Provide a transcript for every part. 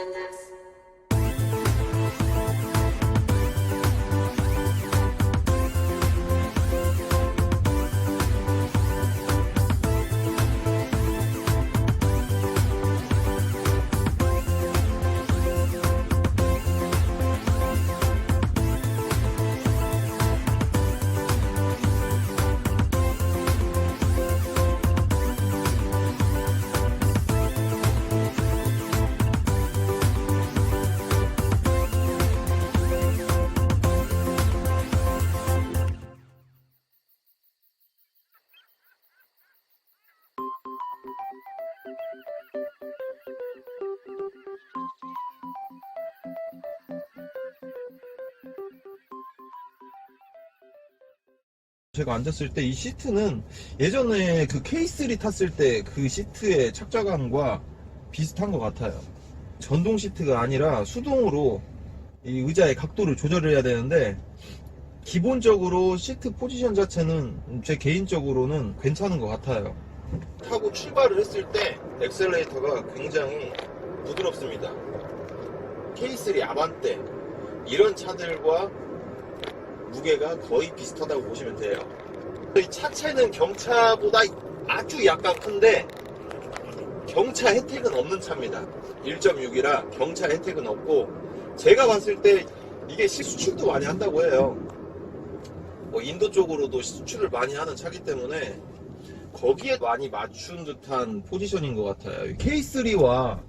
than that. 제가 앉았을 때 이 시트는 예전에 그 K3 탔을 때 그 시트의 착자감과 비슷한 것 같아요. 전동 시트가 아니라 수동으로 이 의자의 각도를 조절해야 되는데 기본적으로 시트 포지션 자체는 제 개인적으로는 괜찮은 것 같아요. 타고 출발을 했을 때 엑셀레이터가 굉장히 부드럽습니다. K3 아반떼 이런 차들과 무게가 거의 비슷하다고 보시면 돼요. 이 차체는 경차보다 아주 약간 큰데 경차 혜택은 없는 차입니다. 1.6이라 경차 혜택은 없고 제가 봤을 때 이게 수출도 많이 한다고 해요. 뭐 인도 쪽으로도 수출을 많이 하는 차기 때문에 거기에 많이 맞춘 듯한 포지션인 것 같아요. K3와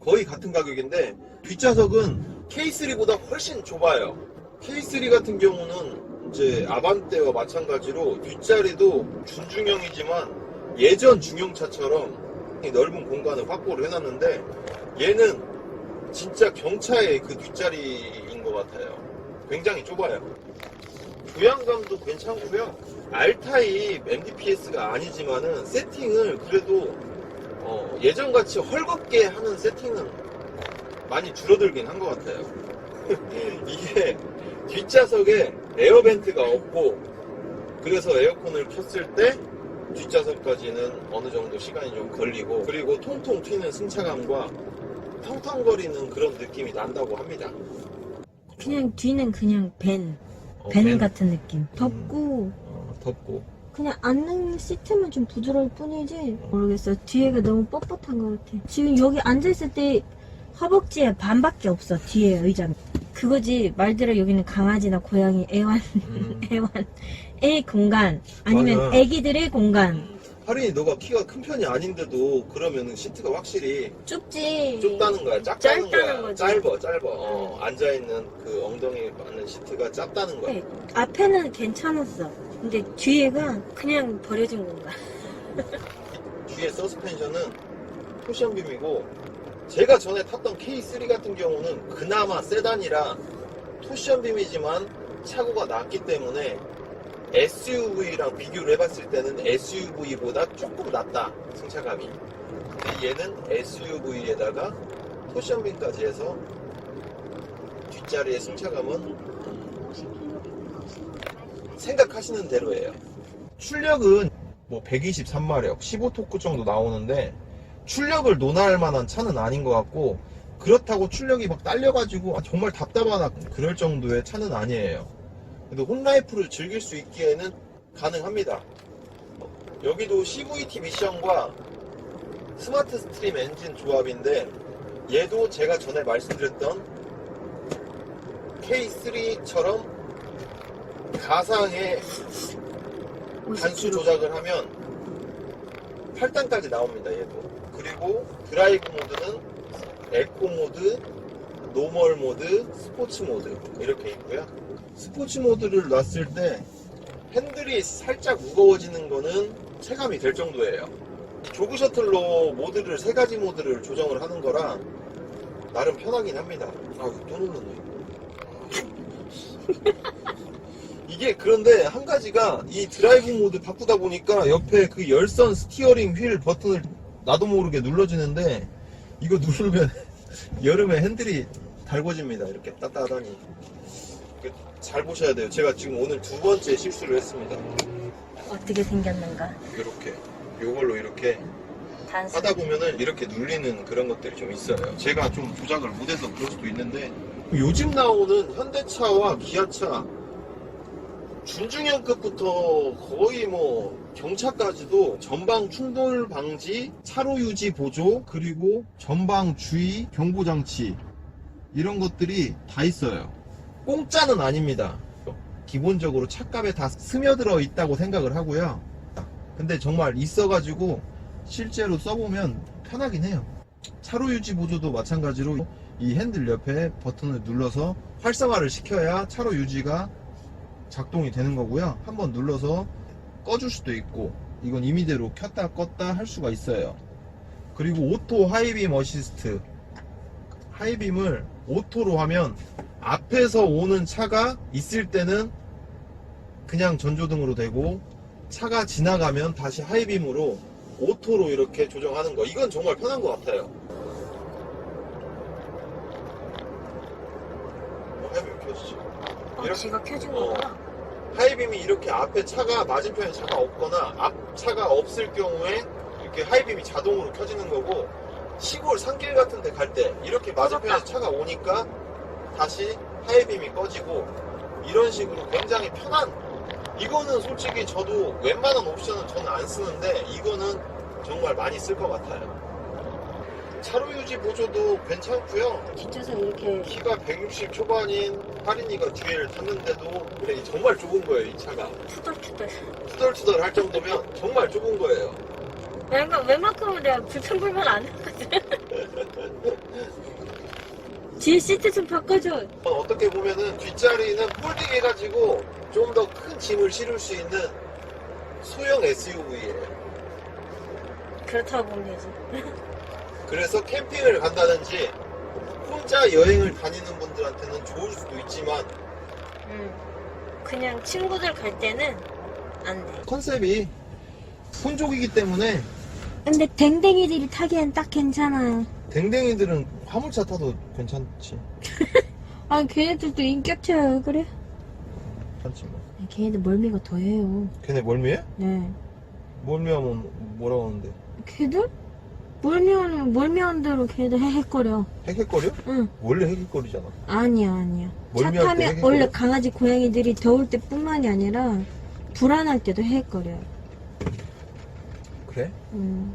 거의 같은 가격인데 뒷좌석은 K3보다 훨씬 좁아요. K3 같은 경우는 이제 아반떼와 마찬가지로 뒷자리도 준중형이지만 예전 중형차처럼 이 넓은 공간을 확보를 해놨는데 얘는 진짜 경차의 그 뒷자리인 것 같아요. 굉장히 좁아요. 부양감도 괜찮고요. R타입 MDPS가 아니지만은 세팅을 그래도 어, 예전같이 헐겁게 하는 세팅은 많이 줄어들긴 한 것 같아요. 이게 뒷좌석에 에어벤트가 없고 그래서 에어컨을 켰을 때 뒷좌석까지는 어느 정도 시간이 좀 걸리고 그리고 통통 튀는 승차감과 텅텅거리는 그런 느낌이 난다고 합니다. 그냥 뒤는 그냥 밴, 어, 밴 밴- 같은 느낌. 덥고 어, 덥고 그냥 앉는 시트만 좀 부드러울 뿐이지 모르겠어. 뒤에가 너무 뻣뻣한 것 같아. 지금 여기 앉아있을 때 허벅지에 반밖에 없어. 뒤에 의자. 그거지 말대로 여기는 강아지나 고양이 애완 음. 애완의 공간 아니면 맞아. 애기들의 공간 하린이 너가 키가 큰 편이 아닌데도 그러면은 시트가 확실히 좁지. 좁다는 거야 작다는 짧다는 거야 거지. 짧아 짧아 어, 앉아있는 그 엉덩이에 맞는 시트가 작다는 거야 네, 앞에는 괜찮았어. 근데 뒤에가 그냥 버려진 건가. 뒤에 서스펜션은 토시언빔이고 제가 전에 탔던 K3 같은 경우는 그나마 세단이라 토시언빔이지만 차고가 낮기 때문에 SUV랑 비교를 해봤을 때는 SUV보다 조금 낫다 승차감이. 근데 얘는 SUV에다가 토시언빔까지 해서 뒷자리의 승차감은 생각하시는 대로예요. 출력은 뭐 123마력, 15토크 정도 나오는데 출력을 논할 만한 차는 아닌 것 같고 그렇다고 출력이 막 딸려가지고 아, 정말 답답하다 그럴 정도의 차는 아니에요. 그래도 혼라이프를 즐길 수 있기에는 가능합니다. 여기도 CVT 미션과 스마트 스트림 엔진 조합인데 얘도 제가 전에 말씀드렸던 K3처럼 가상의 단수 조작을 하면 8단까지 나옵니다 얘도 그리고 드라이브 모드는 에코 모드 노멀 모드 스포츠 모드 이렇게 있고요. 스포츠 모드를 놨을 때 핸들이 살짝 무거워지는 거는 체감이 될 정도예요. 조그 셔틀로 모드를 세 가지 모드를 조정을 하는 거라 나름 편하긴 합니다. 아 또 눌렀네. 이게 그런데 한 가지가 이 드라이브 모드 바꾸다 보니까 옆에 그 열선 스티어링 휠 버튼을 나도 모르게 눌러지는데 이거 누르면 여름에 핸들이 달궈집니다. 이렇게 따뜻하니. 이거 잘 보셔야 돼요. 제가 지금 오늘 두 번째 실수를 했습니다. 어떻게 생겼는가. 이렇게 요걸로 이렇게 단수. 하다 보면은 이렇게 눌리는 그런 것들이 좀 있어요. 제가 좀 조작을 못해서 그럴 수도 있는데 요즘 나오는 현대차와 기아차 준중형급부터 거의 뭐 경차까지도 전방 충돌 방지, 차로 유지 보조, 그리고 전방 주의 경보 장치 이런 것들이 다 있어요. 공짜는 아닙니다. 기본적으로 차값에 다 스며들어 있다고 생각을 하고요. 근데 정말 있어가지고 실제로 써보면 편하긴 해요. 차로 유지 보조도 마찬가지로 이 핸들 옆에 버튼을 눌러서 활성화를 시켜야 차로 유지가 작동이 되는 거고요. 한번 눌러서 꺼줄 수도 있고 이건 임의대로 켰다 껐다 할 수가 있어요. 그리고 오토 하이빔 어시스트 하이빔을 오토로 하면 앞에서 오는 차가 있을 때는 그냥 전조등으로 되고 차가 지나가면 다시 하이빔으로 오토로 이렇게 조정하는 거 이건 정말 편한 것 같아요 어, 하이빔 켜지지 어, 이렇게- 지가 켜준 어. 거구나. 하이빔이 이렇게 앞에 차가 맞은편에 차가 없거나 앞 차가 없을 경우에 이렇게 하이빔이 자동으로 켜지는 거고 시골 산길 같은 데 갈 때 이렇게 맞은편에 차가 오니까 다시 하이빔이 꺼지고 이런 식으로 굉장히 편한 이거는 솔직히 저도 웬만한 옵션은 저는 안 쓰는데 이거는 정말 많이 쓸 것 같아요 차로 유지 보조도 괜찮고요 뒷좌석 이렇게 키가 160 초반인 할인이가 뒤에를 탔는데도 그래, 정말 좁은 거예요 이 차가 투덜투덜. 투덜투덜 할 정도면 정말 좁은 거예요 그러니까 웬만큼은 내가 불편불만 안 하거든. 뒤에 시트 좀 바꿔줘. 어떻게 보면은 뒷자리는 폴딩 해가지고 좀 더 큰 짐을 실을 수 있는 소형 SUV예요 그렇다고 보면 되지. 그래서 캠핑을 간다든지 혼자 여행을 다니는 분들한테는 좋을 수도 있지만 응. 그냥 친구들 갈 때는 안 돼. 컨셉이 혼족이기 때문에 근데 댕댕이들이 타기엔 딱 괜찮아요. 댕댕이들은 화물차 타도 괜찮지 아, 걔네들도 인격체야, 왜 그래? 괜찮지 뭐 걔네들 멀미가 더해요. 걔네 멀미해? 네. 멀미하면 뭐라고 하는데 걔들? 멀미하는, 멀미한 대로 걔네들 헤헷거려. 헥헥거려? 응. 원래 헥헥거리잖아 아니야, 아니야. 차 멀미할 때 타면 헤헷거려? 원래 강아지, 고양이들이 더울 때뿐만이 아니라 불안할 때도 헤헷거려요. 그래? 음.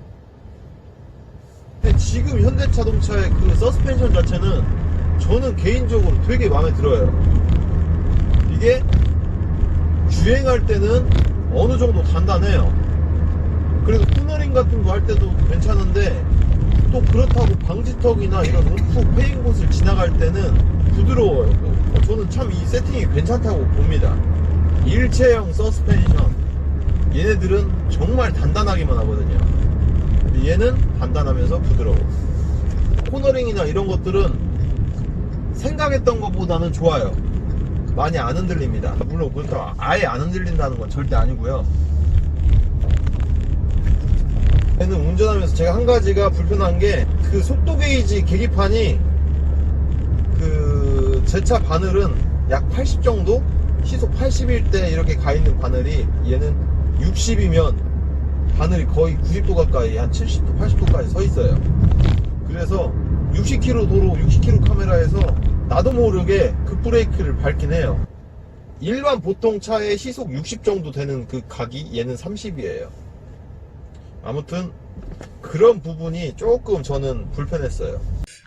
근데 지금 현대자동차의 그 서스펜션 자체는 저는 개인적으로 되게 마음에 들어요. 이게 주행할 때는 어느 정도 단단해요. 그래도 코너링 같은 거 할 때도 괜찮은데 또 그렇다고 방지턱이나 이런 움푹 패인 곳을 지나갈 때는 부드러워요. 어, 저는 참 이 세팅이 괜찮다고 봅니다. 일체형 서스펜션. 얘네들은 정말 단단하기만 하거든요. 얘는 단단하면서 부드러워. 코너링이나 이런 것들은 생각했던 것보다는 좋아요. 많이 안 흔들립니다. 물론 그렇다고 아예 안 흔들린다는 건 절대 아니고요. 얘는 운전하면서 제가 한 가지가 불편한 게 그 속도 게이지 계기판이 그 제 차 바늘은 약 80 정도? 시속 80일 때 이렇게 가 있는 바늘이 얘는 60이면 바늘이 거의 90도 가까이 한 70도 80도까지 서 있어요. 그래서 60km 도로 60km 카메라에서 나도 모르게 급브레이크를 밟긴 해요. 일반 보통 차의 시속 60 정도 되는 그 각이 얘는 30이에요 아무튼 그런 부분이 조금 저는 불편했어요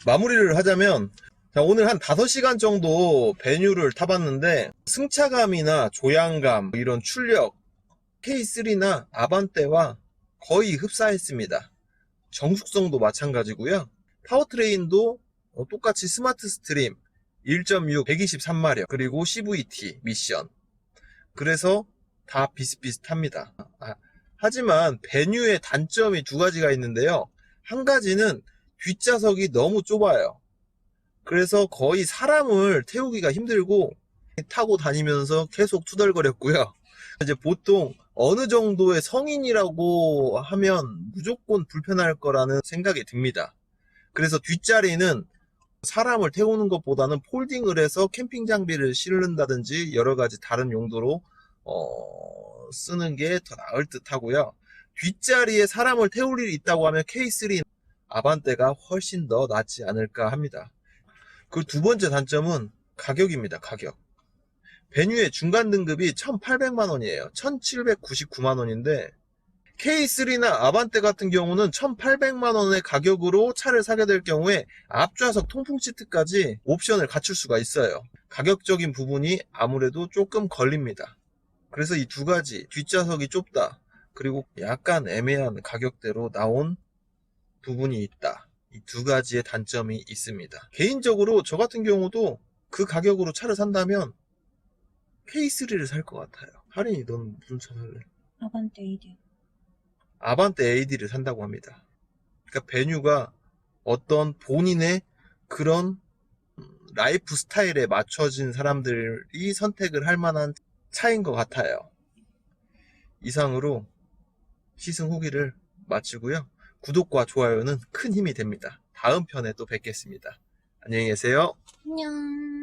마무리를 하자면 자, 오늘 한 5시간 정도 베뉴를 타봤는데 승차감이나 조향감 이런 출력 K3나 아반떼와 거의 흡사했습니다. 정숙성도 마찬가지고요. 파워트레인도 어, 똑같이 스마트 스트림 1.6 123마력 그리고 CVT 미션 그래서 다 비슷비슷합니다. 아, 하지만 베뉴의 단점이 두 가지가 있는데요. 한 가지는 뒷좌석이 너무 좁아요. 그래서 거의 사람을 태우기가 힘들고 타고 다니면서 계속 투덜거렸고요. 이제 보통 어느 정도의 성인이라고 하면 무조건 불편할 거라는 생각이 듭니다. 그래서 뒷자리는 사람을 태우는 것보다는 폴딩을 해서 캠핑 장비를 실는다든지 여러 가지 다른 용도로 어, 쓰는 게 더 나을 듯 하고요. 뒷자리에 사람을 태울 일이 있다고 하면 K3 아반떼가 훨씬 더 낫지 않을까 합니다. 그 두 번째 단점은 가격입니다. 가격. 베뉴의 중간 등급이 1,800만 원이에요. 1,799만 원인데 K3나 아반떼 같은 경우는 1,800만 원의 가격으로 차를 사게 될 경우에 앞좌석 통풍 시트까지 옵션을 갖출 수가 있어요. 가격적인 부분이 아무래도 조금 걸립니다. 그래서 이 두 가지 뒷좌석이 좁다. 그리고 약간 애매한 가격대로 나온 부분이 있다. 이 두 가지의 단점이 있습니다. 개인적으로 저 같은 경우도 그 가격으로 차를 산다면 K3를 살 것 같아요. 할인이 넌 무슨 차 살래? 아반떼 이디. 아반떼 AD를 산다고 합니다. 그러니까 베뉴가 어떤 본인의 그런 음, 라이프 스타일에 맞춰진 사람들이 선택을 할 만한 차인 것 같아요. 이상으로 시승 후기를 마치고요. 구독과 좋아요는 큰 힘이 됩니다. 다음 편에 또 뵙겠습니다. 안녕히 계세요. 안녕.